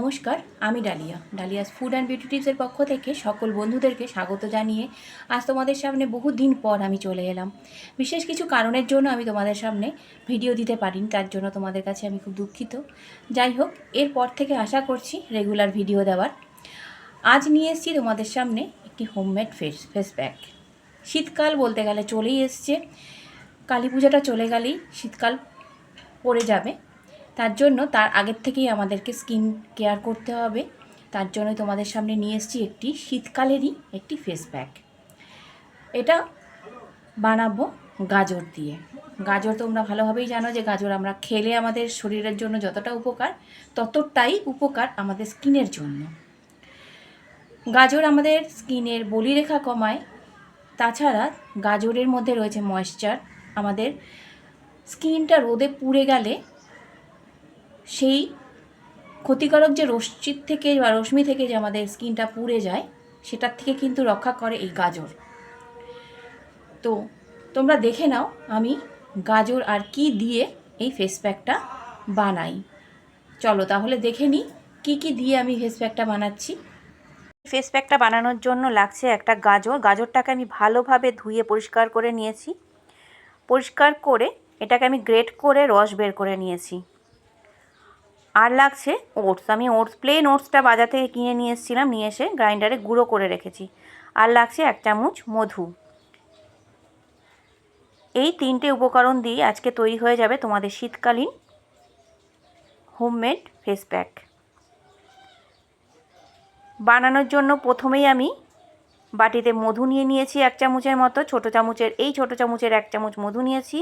নমস্কার, আমি Dalia. Dalia's food and beauty টিপসের পক্ষ থেকে সকল বন্ধুদেরকে স্বাগত জানিয়ে আজ তোমাদের সামনে বহু দিন পর আমি চলে এলাম। বিশেষ কিছু কারণের জন্য আমি তোমাদের সামনে ভিডিও দিতে পারিনি, তার জন্য তোমাদের কাছে আমি খুব দুঃখিত। যাই হোক, এরপর থেকে আশা করছি রেগুলার ভিডিও দেওয়ার। আজ নিয়ে এসেছি তোমাদের সামনে একটি হোমমেড ফেস ফেস প্যাক শীতকাল বলতে গেলে চলেই এসছে। কালী পূজাটা চলে গেলেই শীতকাল পড়ে যাবে। তার জন্য তার আগের থেকেই আমাদেরকে স্কিন কেয়ার করতে হবে। তার জন্য তোমাদের সামনে নিয়ে এসেছি একটি শীতকালেরই একটি ফেস প্যাক এটা বানাবো গাজর দিয়ে। গাজর তোমরা ভালোভাবেই জানো যে গাজর আমরা খেলে আমাদের শরীরের জন্য যতটা উপকার, ততটাই উপকার আমাদের স্কিনের জন্য। গাজর আমাদের স্কিনের বলিরেখা কমায়। তাছাড়া গাজরের মধ্যে রয়েছে ময়েশ্চার আমাদের স্কিনটা রোদে পুড়ে গেলে সেই ক্ষতিকারক যে রশ্মির থেকে বা রশ্মি থেকে যে আমাদের স্কিনটা পুড়ে যায়, সেটার থেকে কিন্তু রক্ষা করে এই গাজর। তো তোমরা দেখে নাও আমি গাজর আর কি দিয়ে এই ফেস প্যাকটা বানাই। চলো তাহলে দেখে নিই কী কী দিয়ে আমি ফেস প্যাকটা বানাচ্ছি। ফেস প্যাকটা বানানোর জন্য লাগছে একটা গাজর। গাজরটাকে আমি ভালোভাবে ধুয়ে পরিষ্কার করে নিয়েছি। পরিষ্কার করে এটাকে আমি গ্রেট করে রস বের করে নিয়েছি। আর লাগছে ওটস। আমি ওটস প্লেন ওটসটা বাজার থেকে কিনে নিয়ে এসেছিলাম, নিয়ে এসে গ্রাইন্ডারে গুঁড়ো করে রেখেছি। আর লাগছে এক চামচ মধু। এই তিনটে উপকরণ দিয়ে আজকে তৈরি হয়ে যাবে তোমাদের শীতকালীন হোমমেড ফেস প্যাক বানানোর জন্য প্রথমেই আমি বাটিতে মধু নিয়ে নিয়েছি এক চামচের মতো, ছোট চামচের, এই ছোট চামচের এক চামচ মধু নিয়েছি।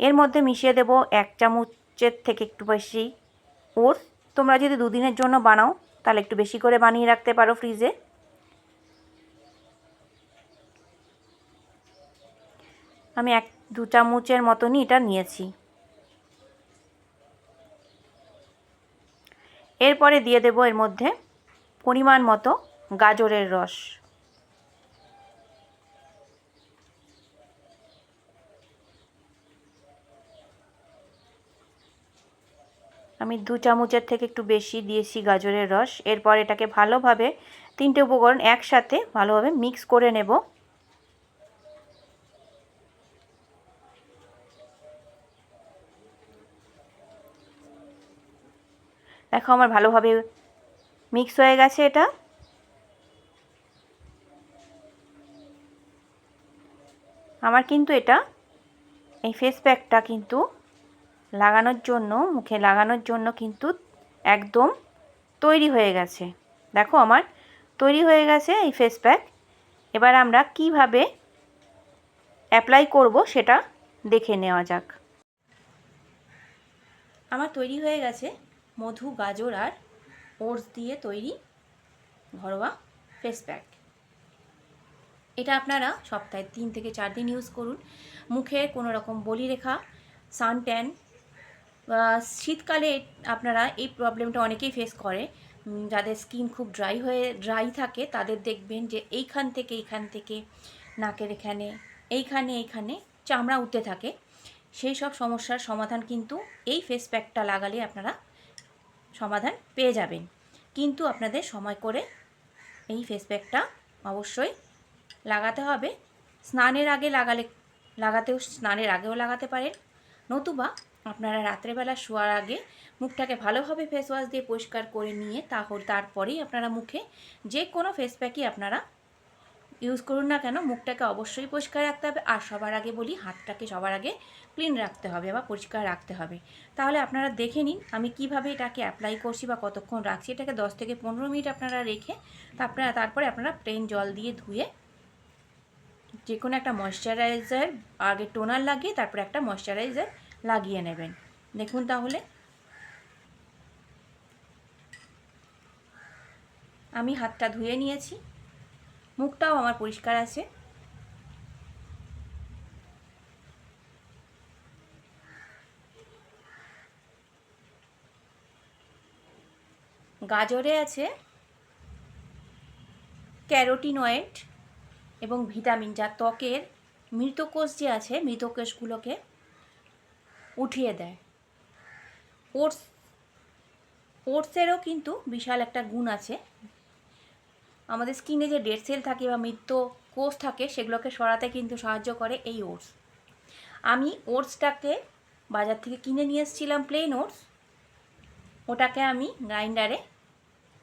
এর মধ্যে মিশিয়ে দেব এক চামচের থেকে একটু বেশি ওটস তোমরা যদি দুদিনের জন্য বানাও, তাহলে একটু বেশি করে বানিয়ে রাখতে পারো ফ্রিজে আমি এক, দু চামচের মতনই এটা নিয়েছি। এরপরে দিয়ে দেব এর মধ্যে পরিমাণ মতো গাজরের রস। আমি দু চামচের থেকে একটু বেশি দিয়েছি গাজরের রস। এরপর এটাকে ভালোভাবে তিনটে উপকরণ একসাথে ভালোভাবে মিক্স করে নেব। দেখো আমার ভালোভাবে মিক্স হয়ে গেছে এটা। আমার কিন্তু এটা, এই ফেস প্যাকটা কিন্তু লাগানোর জন্য, মুখে লাগানোর জন্য কিন্তু একদম তৈরি হয়ে গেছে। দেখো আমার, তৈরি হয়ে গেছে এই ফেস প্যাক এবার আমরা কীভাবে অ্যাপ্লাই করব সেটা দেখে নেওয়া যাক। আমার তৈরি হয়ে গেছে মধু, গাজর আর ওটস দিয়ে তৈরি ঘরোয়া ফেস প্যাক এটা আপনারা সপ্তাহে তিন থেকে চার দিন ইউজ করুন। মুখে কোনো রকম বলিরেখা সান ট্যান শীতকালে আপনারা এই প্রবলেমটা অনেকেই ফেস করে। যাদের স্কিন খুব ড্রাই হয়ে ড্রাই থাকে, তাদের দেখবেন যে এইখান থেকে এইখান থেকে, নাকের এখানে, এইখানে এইখানে চামড়া উঠতে থাকে। সেই সব সমস্যার সমাধান কিন্তু এই ফেস প্যাকটা লাগালে আপনারা সমাধান পেয়ে যাবেন। কিন্তু আপনাদের সময় করে এই ফেস প্যাকটা অবশ্যই লাগাতে হবে। স্নানের আগে লাগালে, লাগাতেও, স্নানের আগেও লাগাতে পারেন। নতুবা আপনারা রাত্রেবেলা শোয়ার আগে মুখটাকে ভালোভাবে ফেস ওয়াশ দিয়ে পরিষ্কার করে নিয়ে তাহলে তারপরেই আপনারা মুখে যে কোনো ফেস প্যাকই আপনারা ইউজ করুন না কেন, মুখটাকে অবশ্যই পরিষ্কার রাখতে হবে। আর সবার আগে বলি, হাতটাকে সবার আগে ক্লিন রাখতে হবে বা পরিষ্কার রাখতে হবে। তাহলে আপনারা দেখে নিন আমি কীভাবে এটাকে অ্যাপ্লাই করছি বা কতক্ষণ রাখছি। এটাকে দশ থেকে পনেরো মিনিট আপনারা রেখে তারপরে তারপরে আপনারা প্লেন জল দিয়ে ধুয়ে যে কোনো একটা ময়শ্চারাইজার আগে টোনার লাগিয়ে তারপরে একটা ময়শ্চারাইজার লাগিয়ে নেবেন। দেখুন তাহলে। আমি হাতটা ধুয়ে নিয়েছি। মুখটাও আমার পরিষ্কার আছে। গাজরে আছে ক্যারোটিনয়েড এবং ভিটামিন যা ত্বকের মৃতকোষ যে আছে, মৃতকোষগুলোকে উঠিয়ে দেয়। ওটস ওটসেরও কিন্তু বিশাল একটা গুণ আছে। আমাদের স্কিনে যে ডেড সেল থাকে বা মৃত্য কোষ থাকে, সেগুলোকে সরাতে কিন্তু সাহায্য করে এই ওটস আমি ওটসটাকে বাজার থেকে কিনে নিয়ে এসেছিলাম প্লেন ওটস ওটাকে আমি গ্রাইন্ডারে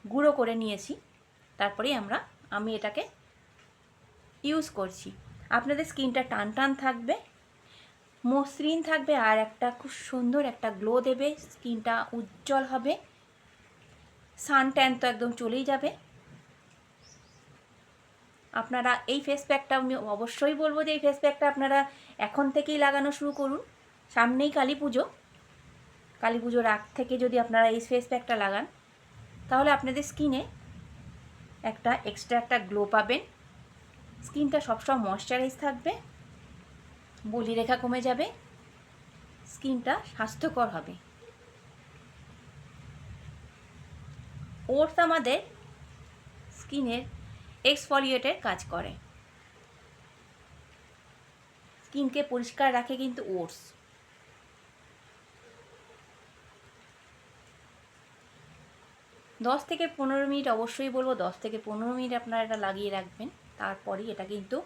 গুঁড়ো করে নিয়েছি। তারপরেই আমরা, আমি এটাকে ইউজ করছি। আপনাদের স্কিনটা টান টান থাকবে। মসৃণ থাকবে আর একটা খুব সুন্দর একটা গ্লো দেবে, স্কিনটা উজ্জ্বল হবে। সান ট্যান তো একদম চলেই যাবে। আপনারা এই ফেস প্যাকটা আমি অবশ্যই বলব যে, এই ফেস প্যাকটা আপনারা এখন থেকেই লাগানো শুরু করুন। সামনেই কালী পুজো। কালী পুজোর আগ থেকে যদি আপনারা এই ফেস প্যাকটা লাগান, তাহলে আপনাদের স্কিনে একটা এক্সট্রা একটা গ্লো পাবেন। স্কিনটা সবসময় ময়শ্চারাইজ থাকবে। বলি রেখা কমে যাবে, স্কিনটা স্বাস্থ্যকর হবে। ওটস আমাদের স্কিনের এক্সফলিয়েটের কাজ করে। স্কিনকে পরিষ্কার রাখে কিন্তু ওটস দশ থেকে পনেরো মিনিট অবশ্যই বলব, দশ থেকে পনেরো মিনিট আপনারা এটা লাগিয়ে রাখবেন। তারপরেই এটা কিন্তু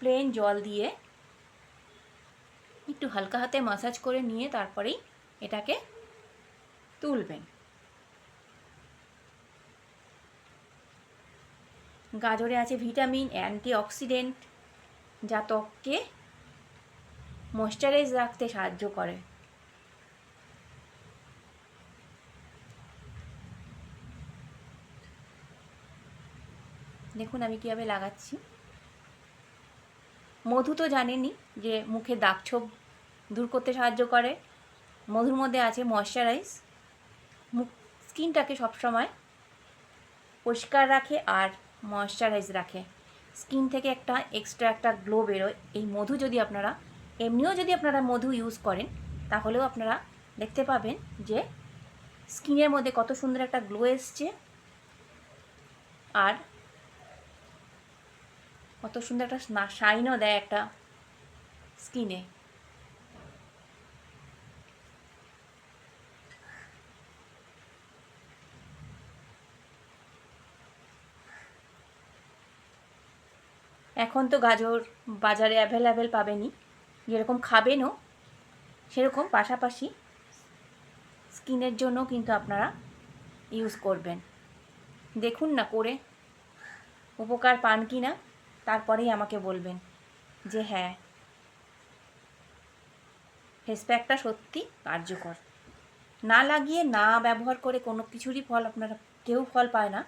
প্লেন জল দিয়ে একটু হালকা হাতে মাসাজ করে নিয়ে তারপরেই এটাকে তুলবেন। গাজরে আছে ভিটামিন, অ্যান্টিঅক্সিডেন্ট, যা ত্বককে ময়শ্চারাইজ রাখতে সাহায্য করে। দেখুন আমি কীভাবে লাগাচ্ছি। মধু তো জানেনি যে মুখে দাগছোপ দূর করতে সাহায্য করে। মধুর মধ্যে আছে ময়শ্চারাইজ মুখ স্কিনটাকে সবসময় পরিষ্কার রাখে আর ময়শ্চারাইজ রাখে। স্কিন থেকে একটা এক্সট্রা একটা গ্লো বেরোয়। এই মধু যদি আপনারা এমনিও যদি আপনারা মধু ইউজ করেন, তাহলেও আপনারা দেখতে পাবেন যে স্কিনের মধ্যে কত সুন্দর একটা গ্লো এসছে। আর কত সুন্দর একটা শাইনও দেয় একটা স্কিনে এখন তো গাজর বাজারে অ্যাভেলেবেল পাবেনই। যেরকম খাবেনও, সেরকম পাশাপাশি স্কিনের জন্য কিন্তু আপনারা ইউজ করবেন। দেখুন না করে উপকার পান কি না তারপরেই আমাকে বলবেন যে হ্যাঁ ফেস প্যাকটা সত্যি কার্যকর। না লাগিয়ে না ব্যবহার করে কোনো কিছুরই ফল আপনারা, কেউ ফল পায় না।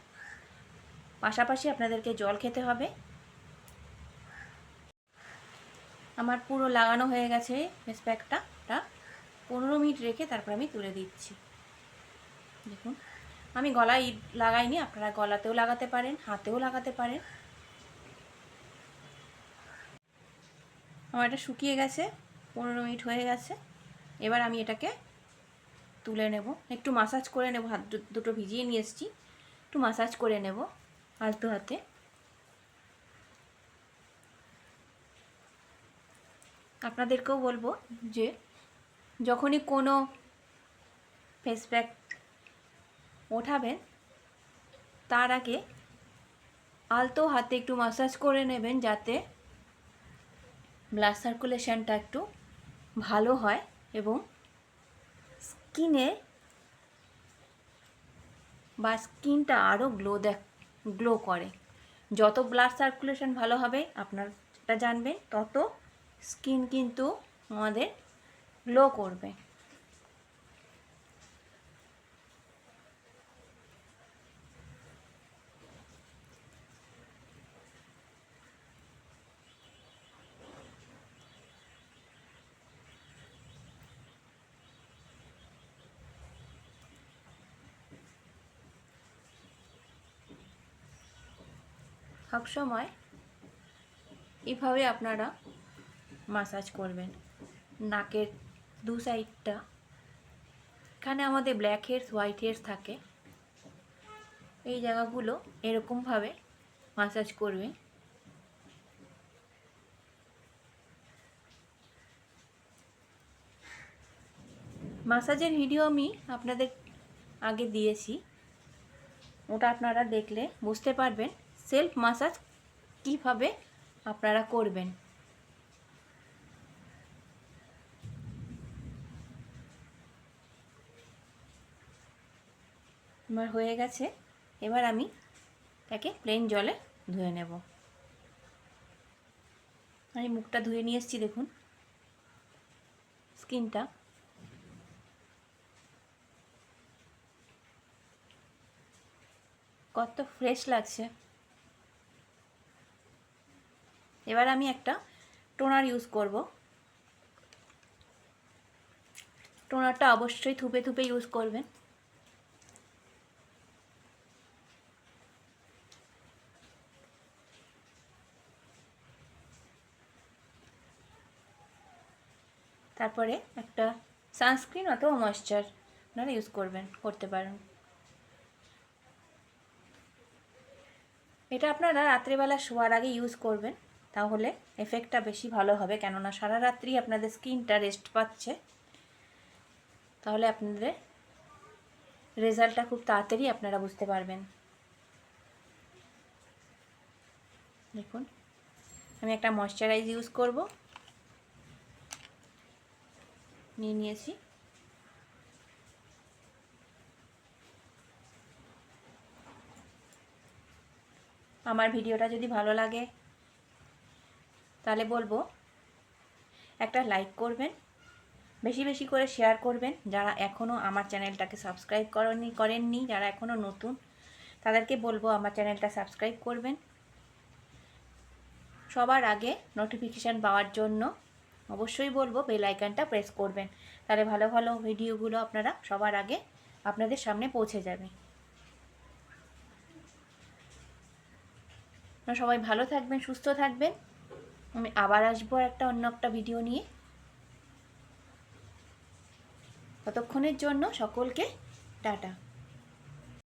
পাশাপাশি আপনাদেরকে জল খেতে হবে। আমার পুরো লাগানো হয়ে গেছে ফেস প্যাকটা পনেরো মিনিট রেখে তারপর আমি তুলে দিচ্ছি। দেখুন, আমি গলায় লাগাইনি, আপনারা গলাতেও লাগাতে পারেন, হাতেও লাগাতে পারেন। আমার এটা শুকিয়ে গেছে, পনেরো মিনিট হয়ে গেছে। এবার আমি এটাকে তুলে নেব। একটু মাসাজ করে নেব, হাত দুটো ভিজিয়ে নিয়ে এসেছি। একটু মাসাজ করে নেব, আলতো হাতে। আপনাদেরকেও বলব যে যখনই কোনো ফেস প্যাক ওঠাবেন, তার আগে আলতো হাতে একটু মাসাজ করে নেবেন যাতে ব্লাড সার্কুলেশনটা একটু ভালো হয় এবং স্কিনে বা স্কিনটা আরও গ্লো দেখ গ্লো করে। যত ব্লাড সার্কুলেশন ভালো হবে আপনারটা জানবেন, তত স্কিন কিন্তু আমাদের গ্লো করবে। সবসময় এভাবে আপনারা মাসাজ করবেন। নাকের দু সাইডটা এখানে আমাদের ব্ল্যাক হেয়ার্স হোয়াইট হেয়ার্স থাকে। এই জায়গাগুলো এরকমভাবে মাসাজ করবেন। মাসাজের ভিডিও আমি আপনাদের আগে দিয়েছি। ওটা আপনারা দেখলে বুঝতে পারবেন। সেলফ মাসাজ কীভাবে আপনারা করবেন। আমার হয়ে গেছে। এবার আমি তাকে প্লেন জলে ধুয়ে নেব। আমি মুখটা ধুয়ে নিয়ে এসেছি, দেখুন। স্কিনটা। কত ফ্রেশ লাগছে। এবার আমি একটা টোনার ইউজ করব। টোনারটা অবশ্যই থুপে থুপে ইউজ করবেন। তারপরে একটা সানস্ক্রিন অথবা ময়েশ্চার আপনারা ইউজ করবেন, করতে পারেন। এটা আপনারা রাত্রিবেলা শোয়ার আগে ইউজ করবেন, তাহলে এফেক্টটা বেশি ভালো হবে। কেননা সারা রাত্রি আপনাদের স্কিনটা রেস্ট পাচ্ছে। তাহলে আপনাদের রেজাল্টটা খুব তাড়াতাড়ি আপনারা বুঝতে পারবেন। দেখুন, আমি একটা ময়শ্চারাইজ ইউজ করব। নিয়ে নিয়েছি। আমার ভিডিওটা যদি ভালো লাগে, তাহলে বলব একটা লাইক করবেন, বেশি বেশি করে শেয়ার করবেন। যারা এখনও আমার চ্যানেলটাকে সাবস্ক্রাইব করেননি করেননি, যারা এখনও নতুন, তাদেরকে বলব আমার চ্যানেলটা সাবস্ক্রাইব করবেন। সবার আগে নোটিফিকেশান পাওয়ার জন্য অবশ্যই বলব বেল আইকনটা প্রেস করবেন। তাহলে ভালো ভালো ভিডিওগুলো আপনারা সবার আগে আপনাদের সামনে পৌঁছে যাবে। সবাই ভালো থাকবেন, সুস্থ থাকবেন। আমি আবার আসব একটা অন্য একটা ভিডিও নিয়ে। ততক্ষণের জন্য সকলকে টাটা।